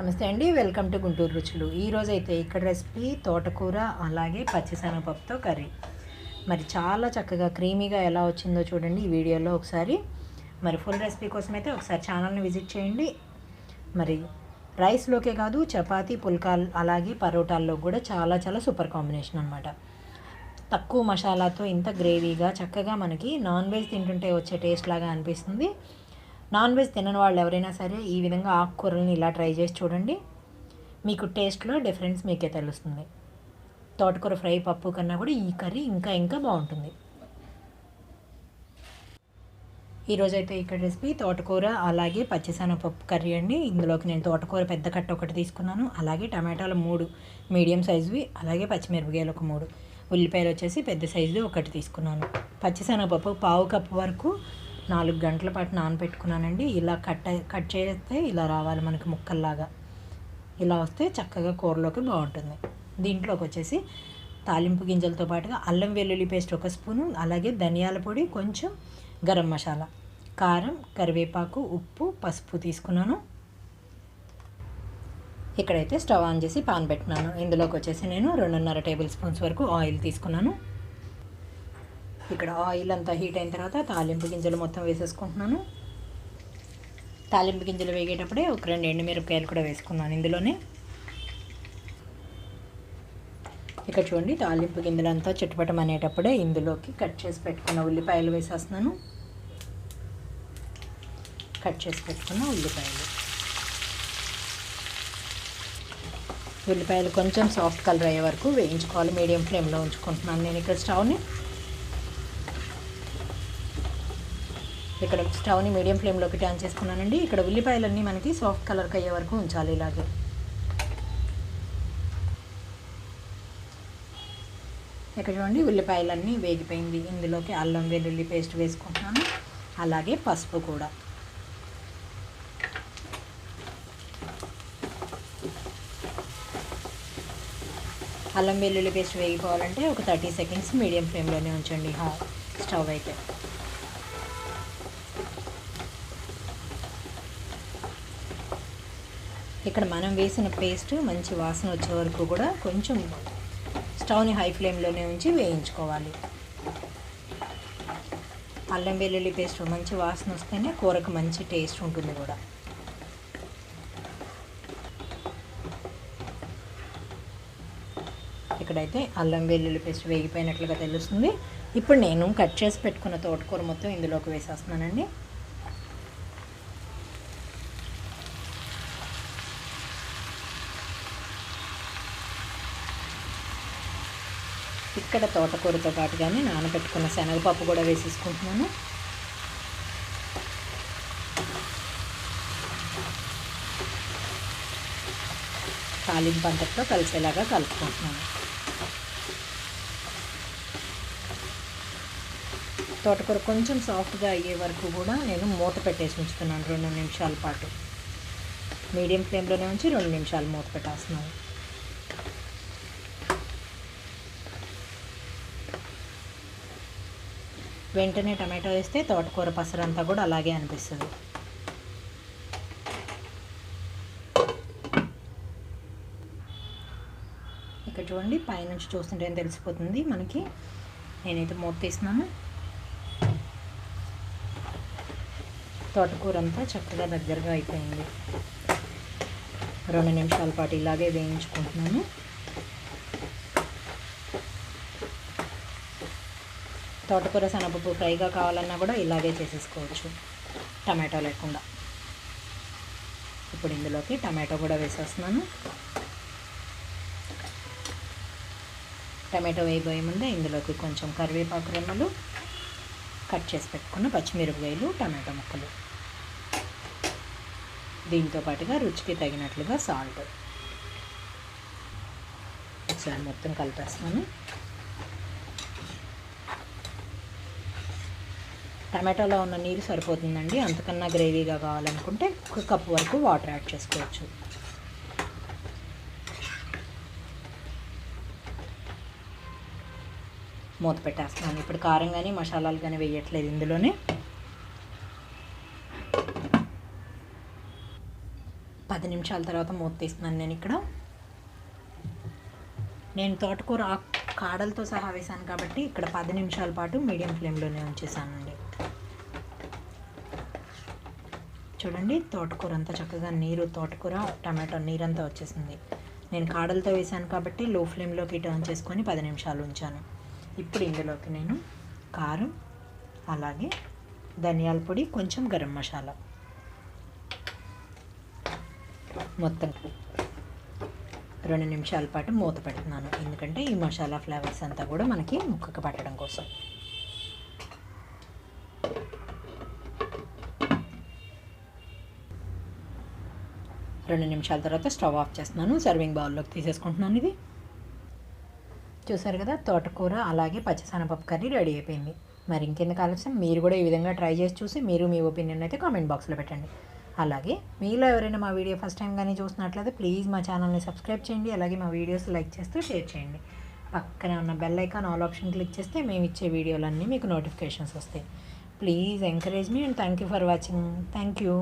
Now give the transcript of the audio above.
నమస్తే అండి welcome to Guntur రుచులు. ఈరోజు అయితే ఇక్కడ రెసిపీ తోటకూర అలాగే పచ్చిశనగపప్పుతో కర్రీ. మరి చాలా చక్కగా క్రీమీగా ఎలా వచ్చిందో చూడండి ఈ వీడియోలో ఒకసారి. మరి ఫుల్ రెసిపీ కోసం అయితే ఒకసారి ఛానల్ని విజిట్ చేయండి. మరి రైస్లోకే కాదు చపాతీ పుల్కాల్ అలాగే పరోటాల్లో కూడా చాలా చాలా సూపర్ కాంబినేషన్ అనమాట తక్కువ మసాలాతో ఇంత గ్రేవీగా చక్కగా మనకి నాన్ వెజ్ తింటుంటే వచ్చే టేస్ట్ లాగా అనిపిస్తుంది. నాన్ వెజ్ తినని వాళ్ళు ఎవరైనా సరే ఈ విధంగా ఆకుకూరల్ని ఇలా ట్రై చేసి చూడండి. మీకు టేస్ట్లో డిఫరెన్స్ మీకే తెలుస్తుంది. తోటకూర ఫ్రై పప్పు కన్నా కూడా ఈ కర్రీ ఇంకా ఇంకా బాగుంటుంది. ఈరోజైతే ఇక్కడ రెసిపీ తోటకూర అలాగే పచ్చిశనగపప్పు కర్రీ అండి. ఇందులోకి నేను తోటకూర పెద్ద కట్ట ఒకటి తీసుకున్నాను. అలాగే టమాటాలు మూడు మీడియం సైజువి అలాగే పచ్చిమిరపకాయలు ఒక మూడు. ఉల్లిపాయలు వచ్చేసి పెద్ద సైజుది ఒకటి తీసుకున్నాను. పచ్చిశనగపప్పు పావు కప్పు వరకు నాలుగు గంటల పాటు నానబెట్టుకున్నానండి. ఇలా కట్ కట్ చేస్తే ఇలా రావాలి మనకి ముక్కల్లాగా. ఇలా వస్తే చక్కగా కూరలోకి బాగుంటుంది. దీంట్లోకి వచ్చేసి తాలింపు గింజలతో పాటుగా అల్లం వెల్లుల్లి పేస్ట్ ఒక స్పూను అలాగే ధనియాల పొడి కొంచెం గరం మసాలా కారం కరివేపాకు ఉప్పు పసుపు తీసుకున్నాను. ఇక్కడైతే స్టవ్ ఆన్ చేసి పాన్ పెట్టినాను ఇందులోకి వచ్చేసి నేను రెండున్నర టేబుల్ స్పూన్స్ వరకు ఆయిల్ తీసుకున్నాను. ఇక్కడ ఆయిల్ అంతా హీట్ అయిన తర్వాత తాలింపు గింజలు మొత్తం వేసేసుకుంటున్నాను. తాలింపు గింజలు వేగేటప్పుడే ఒక రెండు ఎండుమిరపకాయలు కూడా వేసుకున్నాను ఇందులోనే. ఇక్కడ చూడండి తాలింపు గింజలంతా చుట్టుపటం అనేటప్పుడే ఇందులోకి కట్ చేసి పెట్టుకున్న ఉల్లిపాయలు వేసేస్తున్నాను. కట్ చేసి పెట్టుకున్న ఉల్లిపాయలు. ఉల్లిపాయలు కొంచెం సాఫ్ట్ కలర్ అయ్యే వరకు వేయించుకోవాలి. మీడియం ఫ్లేమ్లో ఉంచుకుంటున్నాను నేను ఇక్కడ స్టవ్ని. ఇక్కడ స్టవ్ని మీడియం ఫ్లేమ్లోకి టర్న్ చేసుకున్నానండి. ఇక్కడ ఉల్లిపాయలన్నీ మనకి సాఫ్ట్ కలర్కి అయ్యే వరకు ఉంచాలి ఇలాగే. ఇక్కడ చూడండి ఉల్లిపాయలన్నీ వేగిపోయింది. ఇందులోకి అల్లం వెల్లుల్లి పేస్ట్ వేసుకుంటున్నాను. అలాగే పసుపు కూడా. అల్లం వెల్లుల్లి పేస్ట్ వేగిపోవాలంటే ఒక థర్టీ సెకండ్స్ మీడియం ఫ్లేమ్లోనే ఉంచండి. స్టవ్ అయితే. ఇక్కడ మనం వేసిన పేస్ట్ మంచి వాసన వచ్చే వరకు కూడా కొంచెం స్టవ్ని హై ఫ్లేమ్లోనే ఉంచి వేయించుకోవాలి. అల్లం వెల్లుల్లి పేస్ట్ మంచి వాసన వస్తేనే కూరకు మంచి టేస్ట్ ఉంటుంది కూడా. ఇక్కడైతే అల్లం వెల్లుల్లి పేస్ట్ వేగిపోయినట్లుగా తెలుస్తుంది. ఇప్పుడు నేను కట్ చేసి పెట్టుకున్న తోటకూర మొత్తం ఇందులోకి వేసేస్తున్నానండి. ఇక్కడ తోటకూరతో పాటుగానే నానబెట్టుకున్న శనగపప్పు కూడా వేసేసుకుంటున్నాను. తాలింపు అంతట్లో కలిసేలాగా కలుపుకుంటున్నాను. తోటకూర కొంచెం సాఫ్ట్గా అయ్యే వరకు కూడా నేను మూత పెట్టేసి ఉంచుతున్నాను. రెండు నిమిషాల పాటు. మీడియం ఫ్లేమ్లోనే ఉంచి రెండు నిమిషాలు మూత పెట్టేస్తున్నాను. వెంటనే టమాటో వేస్తే తోటకూర పసరంతా కూడా అలాగే అనిపిస్తుంది. ఇక్కడ చూడండి పైనుంచి చూస్తుంటే తెలిసిపోతుంది? మనకి నేనైతే మూత తీసినాను తోటకూర అంతా చక్కగా దగ్గరగా అయిపోయింది. రెండు నిమిషాల పాటు ఇలాగే వేయించుకుంటున్నాను. తోటకూర శనగపప్పు ఫ్రైగా కావాలన్నా కూడా ఇలాగే చేసేసుకోవచ్చు. టమాటో లేకుండా. ఇప్పుడు ఇందులోకి టమాటో కూడా వేసేస్తున్నాను. టమాటో వేయబోయే ముందే ఇందులోకి కొంచెం కరివేపాకు రెమ్మలు కట్ చేసి పెట్టుకున్న పచ్చిమిరపకాయలు టమాటో ముక్కలు. దీంతో పాటుగా రుచికి తగినట్లుగా సాల్ట్. ఒకసారి మొత్తం కలిపేస్తున్నాను. టమాటోలో ఉన్న నీరు సరిపోతుందండి. అంతకన్నా గ్రేవీగా కావాలనుకుంటే ఒక కప్పు వరకు వాటర్ యాడ్ చేసుకోవచ్చు. మూత పెట్టేస్తున్నాను. ఇప్పుడు కారం కానీ మసాలాలు కానీ వేయట్లేదు ఇందులోనే. పది నిమిషాల తర్వాత మూత తీస్తున్నాను నేను ఇక్కడ. నేను తోటకూర కాడలతో సహా వేసాను కాబట్టి ఇక్కడ పది నిమిషాల పాటు మీడియం ఫ్లేమ్లోనే ఉంచేసానండి చూడండి తోటకూర అంతా చక్కగా నీరు తోటకూర టమాటో నీరంతా వచ్చేసింది. నేను కాడలతో వేసాను కాబట్టి లో ఫ్లేమ్లోకి టర్న్ చేసుకొని పది నిమిషాలు ఉంచాను. ఇప్పుడు ఇందులోకి నేను కారం అలాగే ధనియాల పొడి కొంచెం గరం మసాలా. మొత్తం రెండు నిమిషాల పాటు మూత పెడుతున్నాను. ఎందుకంటే ఈ మసాలా ఫ్లేవర్స్ అంతా కూడా మనకి ముక్కకు పట్టడం కోసం. రెండు నిమిషాల తర్వాత స్టవ్ ఆఫ్ చేస్తున్నాను. సర్వింగ్ బౌల్లోకి తీసేసుకుంటున్నాను ఇది. చూసారు కదా తోటకూర అలాగే పచ్చసనపప్పు కర్రీ రెడీ అయిపోయింది. మరి ఇంకెందుకు ఆలస్యం? మీరు కూడా ఈ విధంగా ట్రై చేసి చూసి మీరు మీ ఒపీనియన్ అయితే కామెంట్ బాక్స్లో పెట్టండి. అలాగే మీలో ఎవరైనా మా వీడియో ఫస్ట్ టైం కానీ చూసినట్లయితే ప్లీజ్ మా ఛానల్ని సబ్స్క్రైబ్ చేయండి. అలాగే మా వీడియోస్ లైక్ చేస్తూ షేర్ చేయండి. పక్కనే ఉన్న bell icon all option click చేస్తే మేము ఇచ్చే వీడియోలన్నీ మీకు నోటిఫికేషన్స్ వస్తాయి. Please encourage me and thank you for watching. Thank you.